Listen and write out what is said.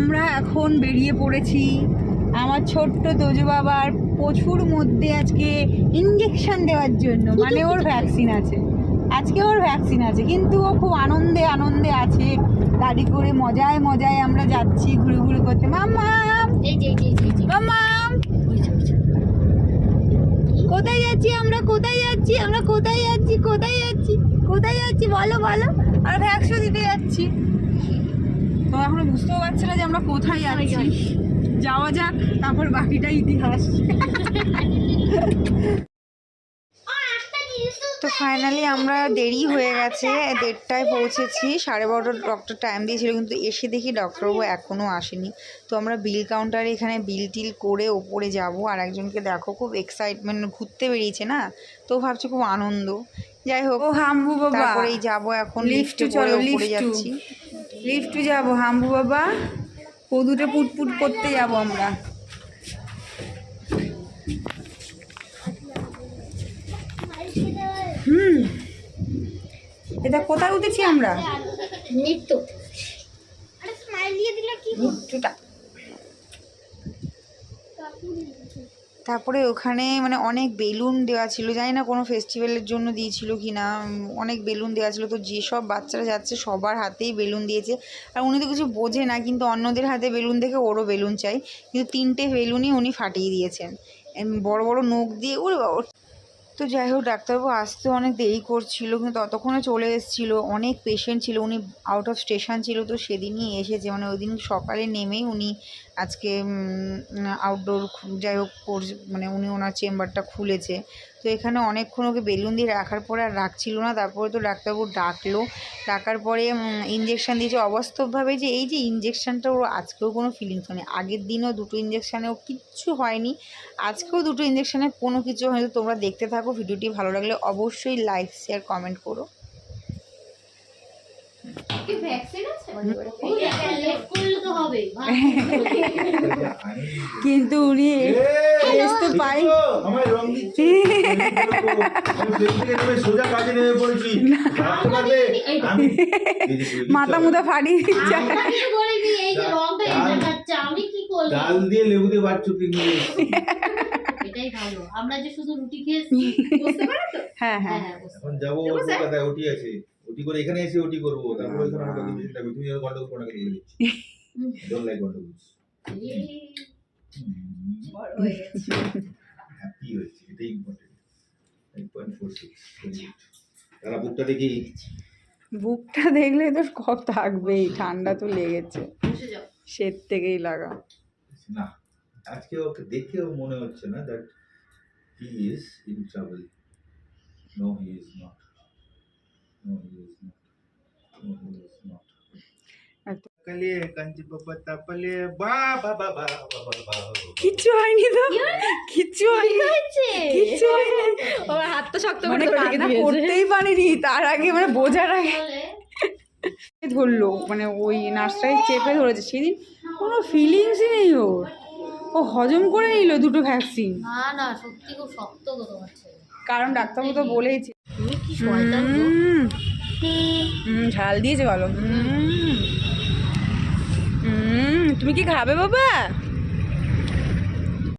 আমরা এখন বেরিয়ে পড়েছি। আমার ছোট্ট দোজো বাবার প্রচুর মধ্যে আজকে ইঞ্জেকশন দেওয়ার জন্য। মানে ওর ভ্যাকসিন আছে। আজকে ওর ভ্যাকসিন আছে। কিন্তু ও খুব আনন্দে আনন্দে আছে। গাড়ি করে মজায় মজায় আমরা যাচ্ছি ঘুরে ঘুরে করতে। মাম্মাম। মাম্মাম। কোথায় যাচ্ছি আমরা? কোথায় যাচ্ছি? আমরা কোথায় যাচ্ছি? কোথায় যাচ্ছি? কোথায় যাচ্ছি? বলো বলো। আমরা ভ্যাকসিন দিতে যাচ্ছি। তো এখনও বুঝতেও পারছি না যে আমরা কোথায় যাচ্ছি যাওয়া যাক তারপর বাকিটা ইতিহাস। তো ফাইনালি আমরা দেরি হয়ে গেছে দেড়টায় পৌঁছেছি সাড়ে বারোটা ডক্টর টাইম দিয়েছিল কিন্তু এসে দেখি ডক্টরবাবু এখনও আসেনি। তো আমরা বিল কাউন্টারে এখানে বিল টিল করে ওপরে যাব আর একজনকে দেখো খুব এক্সাইটমেন্ট ঘুরতে বেরিয়েছে না? তো ভাবছি খুব আনন্দ। যাই হোক ও হাম্বু বাবা। তারপরেই যাব এখন লিফটে লিফটে করে উপরে যাচ্ছি। লিফটে যাব হাম্বু বাবা। কদুটে পুটপুট করতে যাব আমরা। হুম। এটা কোথায় উঠেছি আমরা? নিত্য আরে স্মাইল দিয়ে দিলে কি লিফটটা তারপরে ওখানে মানে অনেক বেলুন দেওয়া ছিল। জানি না কোনো ফেস্টিভ্যালের জন্য দিয়েছিল কি না অনেক বেলুন দেওয়া ছিল। তো যেসব বাচ্চারা যাচ্ছে সবার হাতেই বেলুন দিয়েছে। আর উনি তো কিছু বোঝে না, কিন্তু অন্যদের হাতে বেলুন দেখে ওরও বেলুন চাই। কিন্তু তিনটে বেলুনই উনি ফাটিয়ে দিয়েছেন। বড় বড় নখ দিয়ে ওর তো যাই হোক, ডাক্তারবাবু আসতে অনেক দেরি করছিল, কিন্তু ততক্ষণে চলে এসেছিল। অনেক পেশেন্ট ছিল, উনি আউট অফ স্টেশন ছিল, তো সেদিনই এসেছে। মানে ওই দিন সকালে নেমেই উনি আজকে আউটডোর যাই হোক মানে উনি ওনার চেম্বারটা খুলেছে। তো এখানে অনেকক্ষণ ওকে বেলুন দিয়ে রাখার পরে আর রাখছিল না। তারপরে তো ডাক্তারবাবু ডাকলো। ডাকার পরে ইঞ্জেকশান দিয়েছে। অবাস্তবভাবে যে এই যে ইঞ্জেকশানটা ওর আজকেও কোনো ফিলিংস হয়নি। আগের দিনও দুটো ইঞ্জেকশানেও কিচ্ছু হয়নি। আজকেও দুটো ইঞ্জেকশানে কোনো কিছু হয়নি। তোমরা দেখতে থাকো ভিডিওটি ভালো লাগলে অবশ্যই লাইক শেয়ার কমেন্ট করো। কি ভ্যাকসিন আছে? তো হবে কিন্তু উনি টেস্ট তো পাই মাথা। মুথা ফাড়িয়ে দিচ্ছে। আমরা কিছু বলিনি এই যে রংটা এই দেখাচ্ছে আমি কি করলাম ডাল দিয়ে লেবু দিয়ে বাচ্চু কিনে এটাই ভালো। আমরা যে শুধু রুটি খেয়েছি বুঝতে পারো তো? হ্যাঁ হ্যাঁ। হ্যাঁ এখন যাব ওর ওটি আছে। ওটি করে এখানে এসে ওটি করব। তারপরে ওখানে আমার কত বেশি থাকবে তুমি গন্ডগোল করে দিচ্ছি ডোন্ট লাইক গন্ডগোল বুকটা দেখি বুকটা দেখলে তো কফ থাকবেই, ঠান্ডা তো লেগেছে। বসে থেকেই লাগা। না, আজকে ওকে দেখেও মনে হচ্ছে না that he is in travel no he is not no he is not no he is not এত- কাঞ্চি বাবা তাপলে বা বা বা বা বা বা বা কিচ্ছু হয়নি তো? কিচ্ছু হয়নি। কিচ্ছু হয়নি। ওর হাতটা শক্ত মানে কান্না করতেই পারিনি তার আগে মানে বোঝার আগে। ধরলো মানে ওই নার্সটাই চেপে ধরেছে। সেদিন কোনো ফিলিংসই নেই ওর। ও হজম করে নিল দুটো ভ্যাকসিন না না সত্যি খুব শক্ত গো তোমার ছেলে। কারণ ডাক্তারবাবু তো বলেইছে। ঝাল দিয়েছে ভালো। উম, তুমি কি খাবে বাবা?